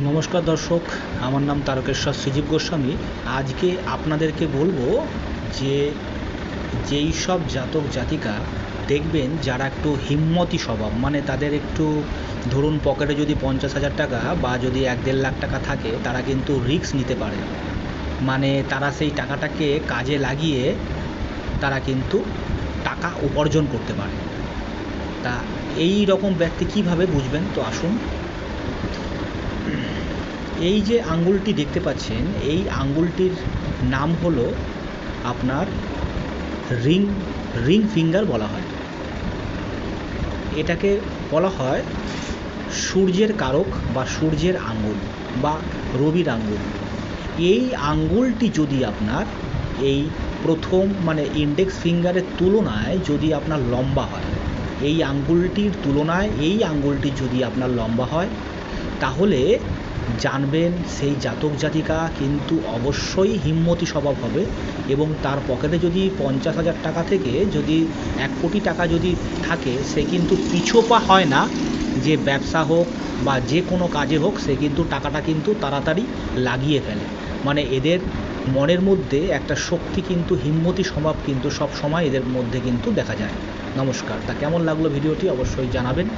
নমস্কার দর্শক, আমার নাম তারকেশ্বর সৃজীব গোস্বামী। আজকে আপনাদেরকে বলব যে, যেই সব জাতক জাতিকা দেখবেন যারা একটু হিম্মতি স্বভাব মানে তাদের একটু ধরুন পকেটে যদি পঞ্চাশ হাজার টাকা বা যদি এক দেড় লাখ টাকা থাকে, তারা কিন্তু রিস্ক নিতে পারে। মানে তারা সেই টাকাটাকে কাজে লাগিয়ে তারা কিন্তু টাকা উপার্জন করতে পারে। তা এই রকম ব্যক্তি কীভাবে বুঝবেন? তো আসুন। এই যে আঙ্গুলটি দেখতে পাচ্ছেন, এই আঙ্গুলটির নাম হলো আপনার রিং রিং ফিঙ্গার বলা হয়। এটাকে বলা হয় সূর্যের কারক বা সূর্যের আঙ্গুল বা রবির আঙ্গুল। এই আঙ্গুলটি যদি আপনার এই প্রথম মানে ইন্ডেক্স ফিঙ্গারের তুলনায় যদি আপনার লম্বা হয়, এই আঙ্গুলটির তুলনায় এই আঙ্গুলটি যদি আপনার লম্বা হয়, তাহলে জানবেন সেই জাতক জাতিকা কিন্তু অবশ্যই হিম্মতি স্বভাব হবে এবং তার পকেটে যদি পঞ্চাশ হাজার টাকা থেকে যদি এক কোটি টাকা যদি থাকে, সে কিন্তু পিছোপা হয় না। যে ব্যবসা হোক বা যে কোনো কাজে হোক, সে কিন্তু টাকাটা কিন্তু তাড়াতাড়ি লাগিয়ে ফেলে। মানে এদের মনের মধ্যে একটা শক্তি কিন্তু, হিম্মতি স্বভাব কিন্তু সব সময় এদের মধ্যে কিন্তু দেখা যায়। নমস্কার। তা কেমন লাগল ভিডিওটি অবশ্যই জানাবেন।